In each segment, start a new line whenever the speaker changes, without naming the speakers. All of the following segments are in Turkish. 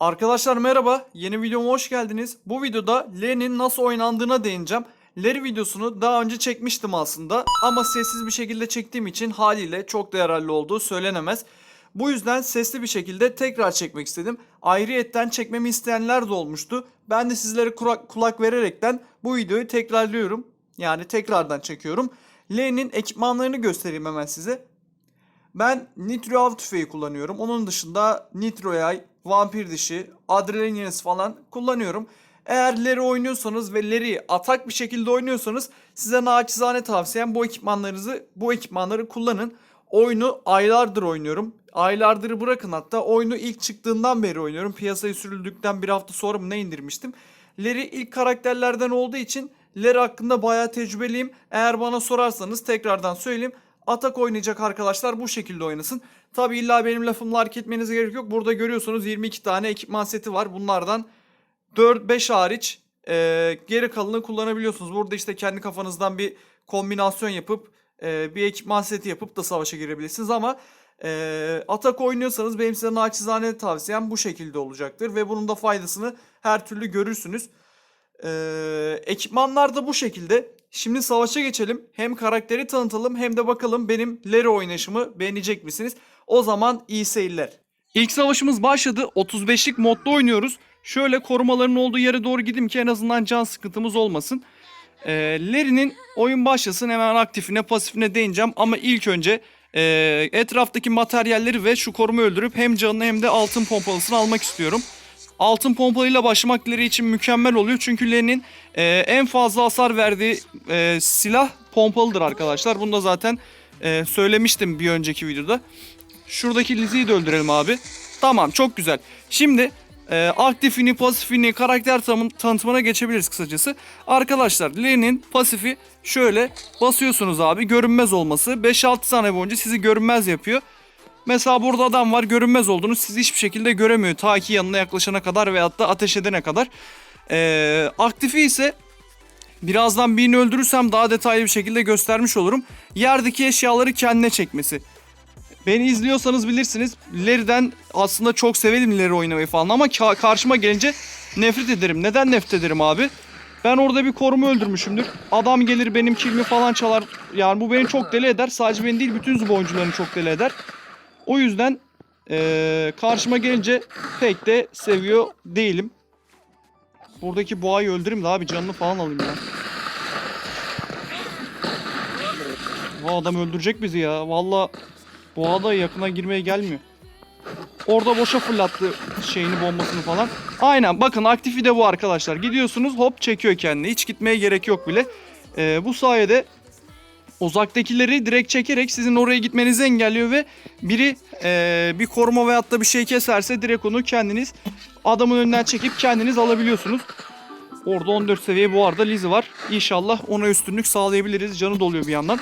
Arkadaşlar merhaba, yeni videoma hoş geldiniz. Bu videoda L'nin nasıl oynandığına değineceğim. Larry videosunu daha önce çekmiştim aslında ama sessiz bir şekilde çektiğim için haliyle çok da yararlı olduğu söylenemez. Bu yüzden sesli bir şekilde tekrar çekmek istedim. Ayrıyetten çekmemi isteyenler de olmuştu. Ben de sizlere kulak, kulak vererekten bu videoyu tekrarlıyorum. Yani tekrardan çekiyorum. L'nin ekipmanlarını göstereyim hemen size. Ben Nitro av tüfeği kullanıyorum. Onun dışında Nitro yay, vampir dişi, adrenalin falan kullanıyorum. Eğer Larry oynuyorsanız ve Larry'i atak bir şekilde oynuyorsanız size naçizane tavsiyem bu ekipmanlarınızı bu ekipmanları kullanın. Oyunu aylardır oynuyorum. Aylardır bırakın hatta oyunu ilk çıktığından beri oynuyorum. Piyasaya sürüldükten bir hafta sonra mı ne indirmiştim. Larry ilk karakterlerden olduğu için Larry hakkında bayağı tecrübeliyim. Eğer bana sorarsanız tekrardan söyleyeyim. Atak oynayacak arkadaşlar bu şekilde oynasın. Tabi illa benim lafımla hareket etmenize gerek yok. Burada görüyorsunuz 22 tane ekipman seti var. Bunlardan 4-5 hariç e, geri kalanını kullanabiliyorsunuz. Burada işte kendi kafanızdan bir kombinasyon yapıp e, bir ekipman seti yapıp da savaşa girebilirsiniz ama e, atak oynuyorsanız benim size naçizane tavsiyem bu şekilde olacaktır ve bunun da faydasını her türlü görürsünüz. E, ekipmanlar da bu şekilde. Şimdi savaşa geçelim. Hem karakteri tanıtalım hem de bakalım benim Larry oynayışımı beğenecek misiniz? O zaman iyi seyirler. İlk savaşımız başladı. 35'lik modda oynuyoruz. Şöyle korumaların olduğu yere doğru gideyim ki en azından can sıkıntımız olmasın. Ee, Larry'nin oyun başlasın hemen aktifine pasifine değineceğim ama ilk önce e, etraftaki materyalleri ve şu korumu öldürüp hem canını hem de altın pompalısını almak istiyorum. Altın pompalıyla başlamak Larry için mükemmel oluyor çünkü Larry'nin e, en fazla hasar verdiği e, silah pompalıdır arkadaşlar. Bunu da zaten e, söylemiştim bir önceki videoda. Şuradaki Lizzie'yi de öldürelim abi. Tamam çok güzel. Şimdi e, aktifini, pasifini, karakter tanım- tanıtımına geçebiliriz kısacası. Arkadaşlar Len'in pasifi şöyle basıyorsunuz abi. Görünmez olması 5-6 saniye boyunca sizi görünmez yapıyor. Mesela burada adam var görünmez olduğunu sizi hiçbir şekilde göremiyor. Ta ki yanına yaklaşana kadar veyahut da ateş edene kadar. E, aktifi ise birazdan birini öldürürsem daha detaylı bir şekilde göstermiş olurum. Yerdeki eşyaları kendine çekmesi. Beni izliyorsanız bilirsiniz. Larry'den aslında çok severim Larry oynamayı falan ama ka- karşıma gelince nefret ederim. Neden nefret ederim abi? Ben orada bir koruma öldürmüşümdür. Adam gelir benim kilimi falan çalar. Yani bu beni çok deli eder. Sadece beni değil bütün zub oyuncularını çok deli eder. O yüzden eee, karşıma gelince pek de seviyor değilim. Buradaki boğayı öldüreyim de abi canını falan alayım ya. Bu adam öldürecek bizi ya. Valla boğa da yakına girmeye gelmiyor. Orada boşa fırlattı şeyini bombasını falan. Aynen bakın aktifi de bu arkadaşlar. Gidiyorsunuz hop çekiyor kendini. Hiç gitmeye gerek yok bile. Ee, bu sayede uzaktakileri direkt çekerek sizin oraya gitmenizi engelliyor ve biri ee, bir koruma veyahut da bir şey keserse direkt onu kendiniz adamın önünden çekip kendiniz alabiliyorsunuz. Orada 14 seviye bu arada Lizzie var. İnşallah ona üstünlük sağlayabiliriz. Canı doluyor bir yandan.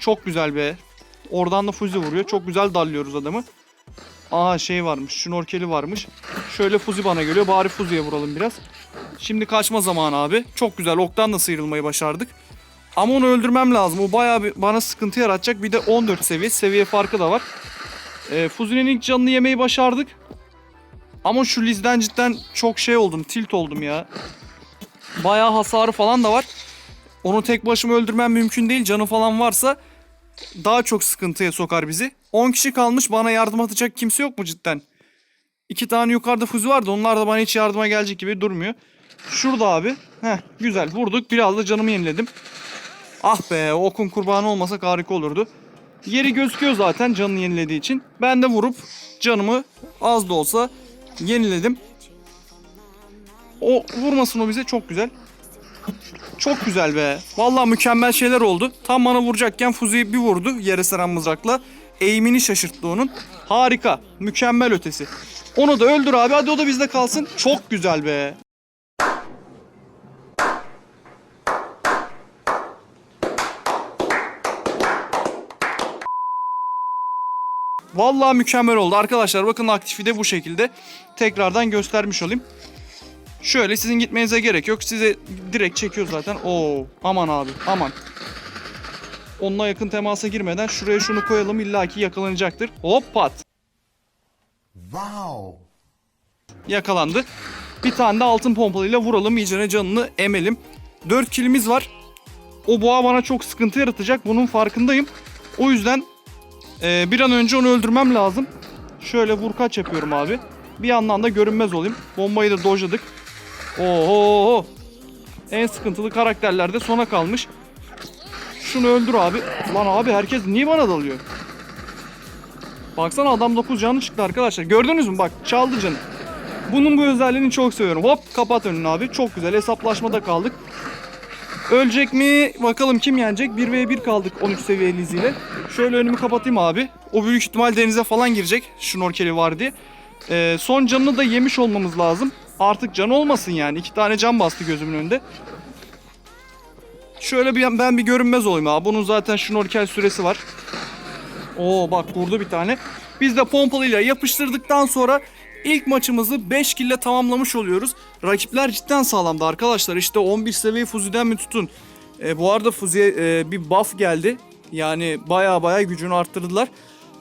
Çok güzel be. Oradan da fuzi vuruyor. Çok güzel darlıyoruz adamı. Aha şey varmış. Şnorkeli varmış. Şöyle fuzi bana geliyor. Bari fuziye vuralım biraz. Şimdi kaçma zamanı abi. Çok güzel. Oktan da sıyrılmayı başardık. Ama onu öldürmem lazım. O bayağı bir bana sıkıntı yaratacak. Bir de 14 seviye. Seviye farkı da var. Ee, Fuzi'nin ilk canını yemeyi başardık. Ama şu Liz'den cidden çok şey oldum. Tilt oldum ya. Bayağı hasarı falan da var. Onu tek başıma öldürmem mümkün değil. Canı falan varsa daha çok sıkıntıya sokar bizi. 10 kişi kalmış bana yardım atacak kimse yok mu cidden? İki tane yukarıda füze vardı onlar da bana hiç yardıma gelecek gibi durmuyor. Şurada abi. Heh güzel vurduk biraz da canımı yeniledim. Ah be okun kurbanı olmasa harika olurdu. Yeri gözüküyor zaten canını yenilediği için. Ben de vurup canımı az da olsa yeniledim. O vurmasın o bize çok güzel. Çok güzel be. Vallahi mükemmel şeyler oldu. Tam bana vuracakken Fuzi bir vurdu yere seren mızrakla. Eğimini şaşırttı onun. Harika. Mükemmel ötesi. Onu da öldür abi. Hadi o da bizde kalsın. Çok güzel be. Vallahi mükemmel oldu. Arkadaşlar bakın aktifi de bu şekilde. Tekrardan göstermiş olayım. Şöyle sizin gitmenize gerek yok. Size direkt çekiyor zaten. Oo, aman abi, aman. Onunla yakın temasa girmeden şuraya şunu koyalım illaki yakalanacaktır. Hop pat.
Wow.
Yakalandı. Bir tane de altın pompalıyla vuralım iyicene canını emelim. 4 kilimiz var. O boğa bana çok sıkıntı yaratacak. Bunun farkındayım. O yüzden e, bir an önce onu öldürmem lazım. Şöyle vur kaç yapıyorum abi. Bir yandan da görünmez olayım. Bombayı da dojladık. Oho. En sıkıntılı karakterler de sona kalmış. Şunu öldür abi. Lan abi herkes niye bana dalıyor? Baksana adam 9 canı çıktı arkadaşlar. Gördünüz mü bak çaldı canı. Bunun bu özelliğini çok seviyorum. Hop kapat önünü abi. Çok güzel hesaplaşmada kaldık. Ölecek mi? Bakalım kim yenecek? 1v1 kaldık 13 seviye Liz ile. Şöyle önümü kapatayım abi. O büyük ihtimal denize falan girecek. Şnorkeli var diye. Ee, son canını da yemiş olmamız lazım. Artık can olmasın yani. İki tane can bastı gözümün önünde. Şöyle bir ben bir görünmez olayım abi. Bunun zaten şnorkel süresi var. Oo bak vurdu bir tane. Biz de pompalıyla yapıştırdıktan sonra ilk maçımızı 5 kille tamamlamış oluyoruz. Rakipler cidden sağlamdı arkadaşlar. İşte 11 seviye Fuzi'den mi tutun? E, bu arada Fuzi'ye e, bir buff geldi. Yani baya baya gücünü arttırdılar.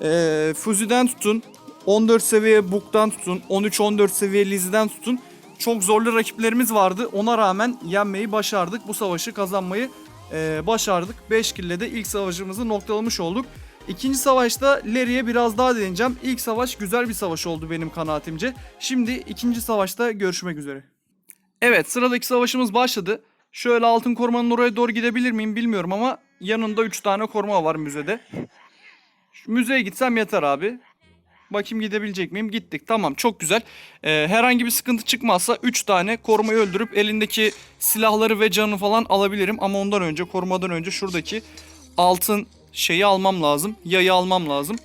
E, Fuzi'den tutun. 14 seviye Book'tan tutun. 13-14 seviye Lizzie'den tutun. Çok zorlu rakiplerimiz vardı. Ona rağmen yenmeyi başardık. Bu savaşı kazanmayı e, başardık. 5 kille de ilk savaşımızı noktalamış olduk. İkinci savaşta Larry'e biraz daha değineceğim. İlk savaş güzel bir savaş oldu benim kanaatimce. Şimdi ikinci savaşta görüşmek üzere. Evet sıradaki savaşımız başladı. Şöyle altın korumanın oraya doğru gidebilir miyim bilmiyorum ama yanında 3 tane koruma var müzede. Şu müzeye gitsem yeter abi. Bakayım gidebilecek miyim? Gittik. Tamam çok güzel. Ee, herhangi bir sıkıntı çıkmazsa 3 tane korumayı öldürüp elindeki silahları ve canı falan alabilirim. Ama ondan önce korumadan önce şuradaki altın şeyi almam lazım. Yayı almam lazım.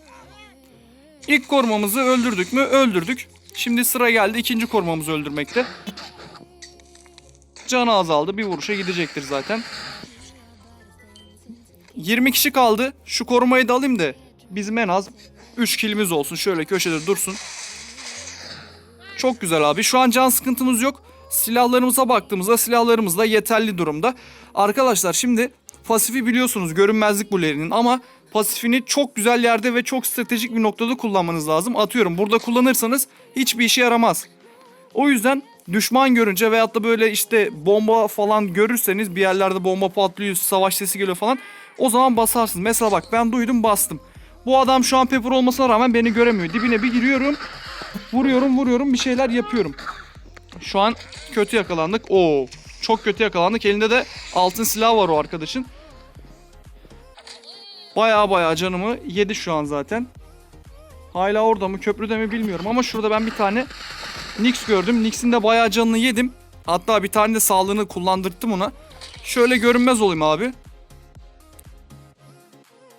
İlk korumamızı öldürdük mü? Öldürdük. Şimdi sıra geldi ikinci korumamızı öldürmekte. Canı azaldı. Bir vuruşa gidecektir zaten. 20 kişi kaldı. Şu korumayı da alayım da bizim en az 3 kilimiz olsun. Şöyle köşede dursun. Çok güzel abi. Şu an can sıkıntımız yok. Silahlarımıza baktığımızda silahlarımız da yeterli durumda. Arkadaşlar şimdi pasifi biliyorsunuz görünmezlik bulerinin ama pasifini çok güzel yerde ve çok stratejik bir noktada kullanmanız lazım. Atıyorum burada kullanırsanız hiçbir işe yaramaz. O yüzden düşman görünce veyahut da böyle işte bomba falan görürseniz bir yerlerde bomba patlıyor, savaş sesi geliyor falan o zaman basarsınız. Mesela bak ben duydum bastım. Bu adam şu an pepper olmasına rağmen beni göremiyor. Dibine bir giriyorum. Vuruyorum vuruyorum bir şeyler yapıyorum. Şu an kötü yakalandık. Oo, çok kötü yakalandık. Elinde de altın silah var o arkadaşın. Baya baya canımı yedi şu an zaten. Hala orada mı köprüde mi bilmiyorum ama şurada ben bir tane Nix gördüm. Nix'in de bayağı canını yedim. Hatta bir tane de sağlığını kullandırttım ona. Şöyle görünmez olayım abi.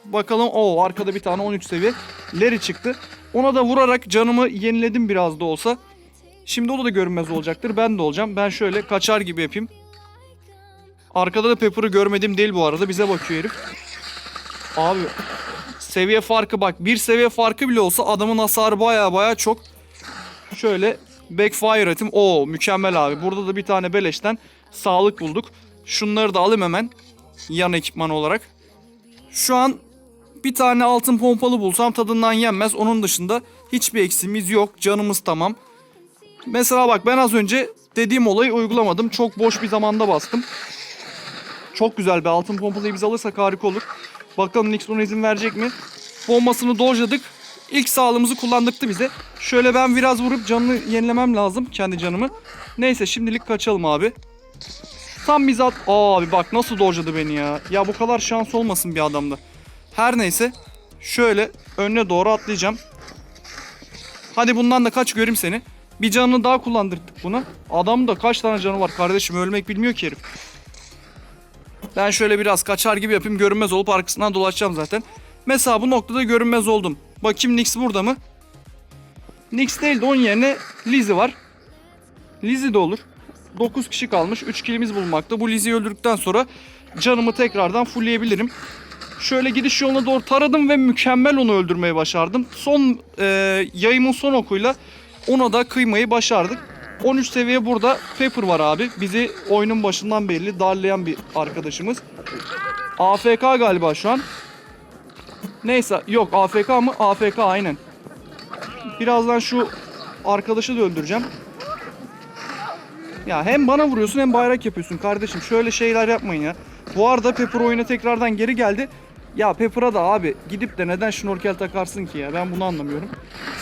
Bakalım o arkada bir tane 13 seviye Larry çıktı. Ona da vurarak canımı yeniledim biraz da olsa. Şimdi o da görünmez olacaktır. Ben de olacağım. Ben şöyle kaçar gibi yapayım. Arkada da Pepper'ı görmedim değil bu arada. Bize bakıyor herif. Abi seviye farkı bak. Bir seviye farkı bile olsa adamın hasarı baya baya çok. Şöyle backfire atayım. Oo mükemmel abi. Burada da bir tane beleşten sağlık bulduk. Şunları da alayım hemen. Yan ekipman olarak. Şu an bir tane altın pompalı bulsam tadından yenmez. Onun dışında hiçbir eksimiz yok. Canımız tamam. Mesela bak ben az önce dediğim olayı uygulamadım. Çok boş bir zamanda bastım. Çok güzel bir altın pompalıyı biz alırsak harika olur. Bakalım Nix buna izin verecek mi? Bombasını dojladık. İlk sağlığımızı kullandıktı bize. Şöyle ben biraz vurup canını yenilemem lazım. Kendi canımı. Neyse şimdilik kaçalım abi. Tam bizzat... Abi bak nasıl dojladı beni ya. Ya bu kadar şans olmasın bir adamda. Her neyse. Şöyle önüne doğru atlayacağım. Hadi bundan da kaç göreyim seni. Bir canını daha kullandırdık buna. Adamın da kaç tane canı var kardeşim ölmek bilmiyor ki herif. Ben şöyle biraz kaçar gibi yapayım görünmez olup arkasından dolaşacağım zaten. Mesela bu noktada görünmez oldum. Bakayım Nix burada mı? Nix değil de onun yerine Lizzie var. Lizzie de olur. 9 kişi kalmış. 3 kilimiz bulunmakta. Bu Lizzie'yi öldürdükten sonra canımı tekrardan fullleyebilirim. Şöyle gidiş yoluna doğru taradım ve mükemmel onu öldürmeyi başardım. Son e, yayımın son okuyla ona da kıymayı başardık. 13 seviye burada Pepper var abi. Bizi oyunun başından belli darlayan bir arkadaşımız. AFK galiba şu an. Neyse yok AFK mı? AFK aynen. Birazdan şu arkadaşı da öldüreceğim. Ya hem bana vuruyorsun hem bayrak yapıyorsun kardeşim. Şöyle şeyler yapmayın ya. Bu arada Pepper oyuna tekrardan geri geldi. Ya Pepper'a da abi gidip de neden şnorkel takarsın ki ya? Ben bunu anlamıyorum.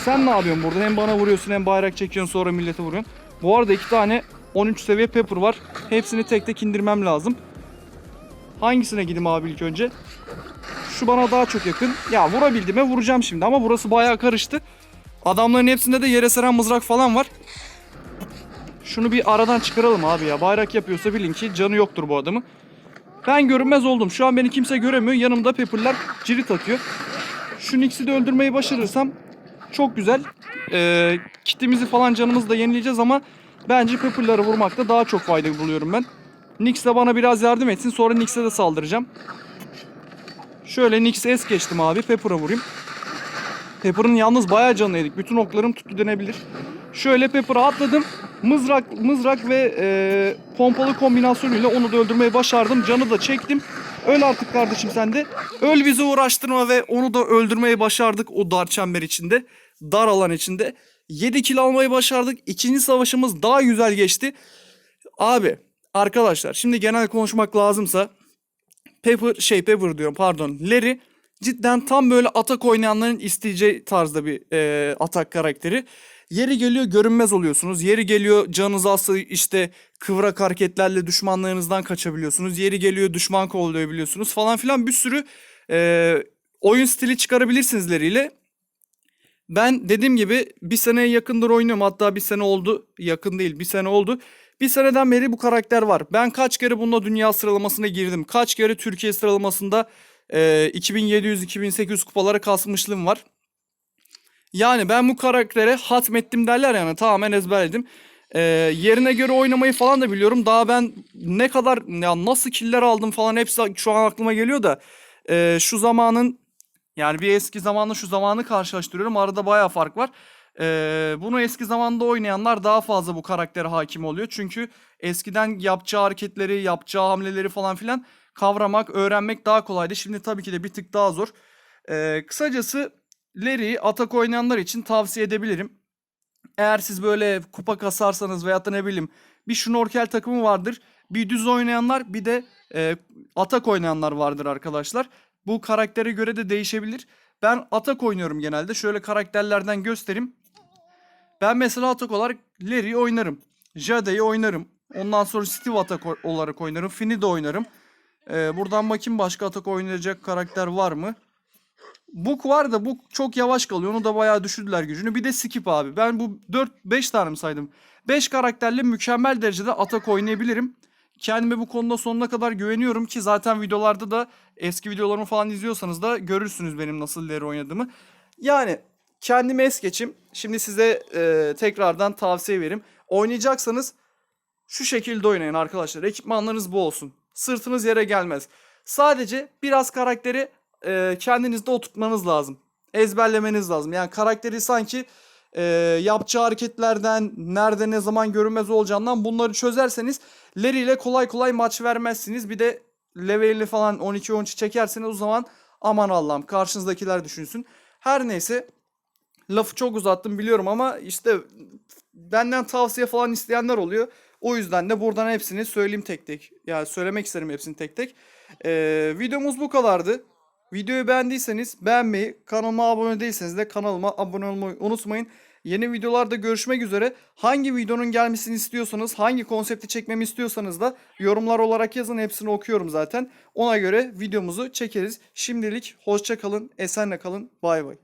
Sen ne yapıyorsun burada? Hem bana vuruyorsun hem bayrak çekiyorsun sonra millete vuruyorsun. Bu arada iki tane 13 seviye Pepper var. Hepsini tek tek indirmem lazım. Hangisine gideyim abi ilk önce? Şu bana daha çok yakın. Ya vurabildiğime vuracağım şimdi ama burası bayağı karıştı. Adamların hepsinde de yere seren mızrak falan var. Şunu bir aradan çıkaralım abi ya. Bayrak yapıyorsa bilin ki canı yoktur bu adamın. Ben görünmez oldum. Şu an beni kimse göremiyor. Yanımda Pepper'lar cirit atıyor. Şu Nix'i de öldürmeyi başarırsam çok güzel. Ee, kitimizi falan canımızı da yenileyeceğiz ama bence Pepper'ları vurmakta daha çok fayda buluyorum ben. Nix de bana biraz yardım etsin. Sonra Nix'e de saldıracağım. Şöyle Nix'e es geçtim abi. Pepper'a vurayım. Pepper'ın yalnız bayağı canını yedik. Bütün oklarım tuttu denebilir. Şöyle Pepper'a atladım. Mızrak mızrak ve e, pompalı kombinasyonuyla onu da öldürmeyi başardım. Canı da çektim. Öl artık kardeşim sen de. Öl bizi uğraştırma ve onu da öldürmeyi başardık o dar çember içinde. Dar alan içinde. 7 kill almayı başardık. İkinci savaşımız daha güzel geçti. Abi arkadaşlar şimdi genel konuşmak lazımsa Pepper şey Pepper diyorum pardon Larry cidden tam böyle atak oynayanların isteyeceği tarzda bir e, atak karakteri. Yeri geliyor görünmez oluyorsunuz. Yeri geliyor canınız azsa işte kıvrak hareketlerle düşmanlarınızdan kaçabiliyorsunuz. Yeri geliyor düşman kovalayabiliyorsunuz falan filan bir sürü e, oyun stili çıkarabilirsiniz Larry ile. Ben dediğim gibi bir seneye yakındır oynuyorum. Hatta bir sene oldu. Yakın değil bir sene oldu. Bir seneden beri bu karakter var. Ben kaç kere bununla dünya sıralamasına girdim. Kaç kere Türkiye sıralamasında e, 2700-2800 kupalara kasmışlığım var. Yani ben bu karaktere hatmettim derler yani tamamen ezberledim. E, yerine göre oynamayı falan da biliyorum. Daha ben ne kadar ya nasıl killer aldım falan hepsi şu an aklıma geliyor da e, şu zamanın yani bir eski zamanla şu zamanı karşılaştırıyorum. Arada bayağı fark var. Ee, bunu eski zamanda oynayanlar daha fazla bu karaktere hakim oluyor. Çünkü eskiden yapacağı hareketleri, yapacağı hamleleri falan filan kavramak, öğrenmek daha kolaydı. Şimdi tabii ki de bir tık daha zor. Ee, kısacası Larry'i atak oynayanlar için tavsiye edebilirim. Eğer siz böyle kupa kasarsanız veyahut da ne bileyim bir şnorkel takımı vardır. Bir düz oynayanlar bir de e, atak oynayanlar vardır arkadaşlar. Bu karaktere göre de değişebilir. Ben atak oynuyorum genelde. Şöyle karakterlerden göstereyim. Ben mesela atak olarak Larry'i oynarım. Jade'yi oynarım. Ondan sonra Steve atak olarak oynarım. Finn'i de oynarım. Ee, buradan bakayım başka atak oynayacak karakter var mı? Book var da Book çok yavaş kalıyor. Onu da bayağı düşürdüler gücünü. Bir de Skip abi. Ben bu 4-5 tane mi saydım? 5 karakterle mükemmel derecede atak oynayabilirim. Kendime bu konuda sonuna kadar güveniyorum ki zaten videolarda da eski videolarımı falan izliyorsanız da görürsünüz benim nasıl ileri oynadığımı. Yani kendimi es geçim. Şimdi size e, tekrardan tavsiye vereyim. Oynayacaksanız şu şekilde oynayın arkadaşlar. Ekipmanlarınız bu olsun. Sırtınız yere gelmez. Sadece biraz karakteri e, kendinizde oturtmanız lazım. Ezberlemeniz lazım. Yani karakteri sanki e, yapacağı hareketlerden, nerede ne zaman görünmez olacağından bunları çözerseniz Larry ile kolay kolay maç vermezsiniz. Bir de level'i falan 12-13 çekerseniz o zaman aman Allah'ım karşınızdakiler düşünsün. Her neyse lafı çok uzattım biliyorum ama işte benden tavsiye falan isteyenler oluyor. O yüzden de buradan hepsini söyleyeyim tek tek. Yani söylemek isterim hepsini tek tek. Ee, videomuz bu kadardı. Videoyu beğendiyseniz beğenmeyi, kanalıma abone değilseniz de kanalıma abone olmayı unutmayın. Yeni videolarda görüşmek üzere. Hangi videonun gelmesini istiyorsanız, hangi konsepti çekmemi istiyorsanız da yorumlar olarak yazın. Hepsini okuyorum zaten. Ona göre videomuzu çekeriz. Şimdilik hoşça kalın, esenle kalın. Bay bay.